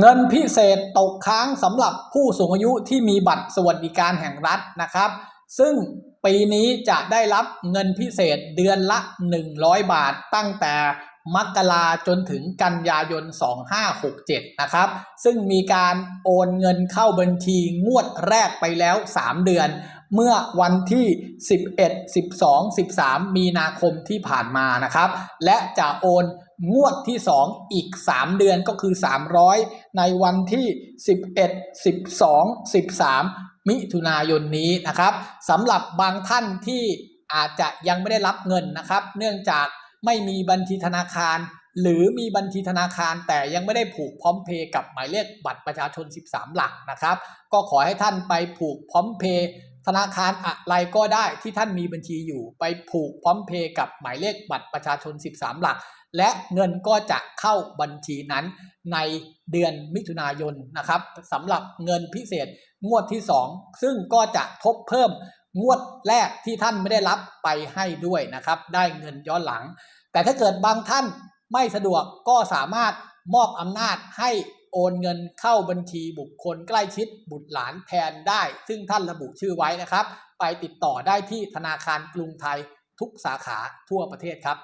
เงินพิเศษตกค้างสำหรับผู้สูงอายุที่มีบัตรสวัสดิการแห่งรัฐนะครับ ซึ่งปีนี้จะได้รับเงินพิเศษเดือนละ 100 บาทตั้งแต่ มกราจนถึงกันยายน 2567 นะครับ ซึ่งมีการโอนเงินเข้าบัญชีงวดแรกไปแล้ว 3 เดือน เมื่อวันที่ 11 12 13 มีนาคมที่ผ่านมานะครับ และจะโอนงวดที่ 2 อีก 3 เดือนก็คือ 300 ในวันที่ 11 12 13 มิถุนายนนี้นะครับสำหรับบางท่านที่อาจจะยังไม่ได้รับเงินนะครับ เนื่องจาก ไม่มีบัญชีธนาคาร หรือมีบัญชีธนาคารแต่ยังไม่ได้ผูกพร้อมเพย์กับหมายเลขบัตรประชาชน 13 หลักนะครับ ก็ขอให้ท่านไปผูกพร้อมเพย์ธนาคารอะไรก็ได้ที่ท่านมีบัญชีอยู่ ไปผูกพร้อมเพย์กับหมายเลขบัตรประชาชน 13 หลัก และเงินก็จะเข้าบัญชีนั้นในเดือนมิถุนายนนะครับสำหรับเงินพิเศษงวดที่ 2 ซึ่งก็จะทบเพิ่ม งวดแรกที่ท่านไม่ได้รับไปให้ด้วยนะครับ ได้เงินย้อนหลัง แต่ถ้าเกิดบางท่านไม่สะดวกก็สามารถมอบอำนาจให้โอนเงินเข้าบัญชีบุคคลใกล้ชิดบุตรหลานแทนได้ ซึ่งท่านระบุชื่อไว้นะครับ ไปติดต่อได้ที่ธนาคารกรุงไทยทุกสาขาทั่วประเทศครับ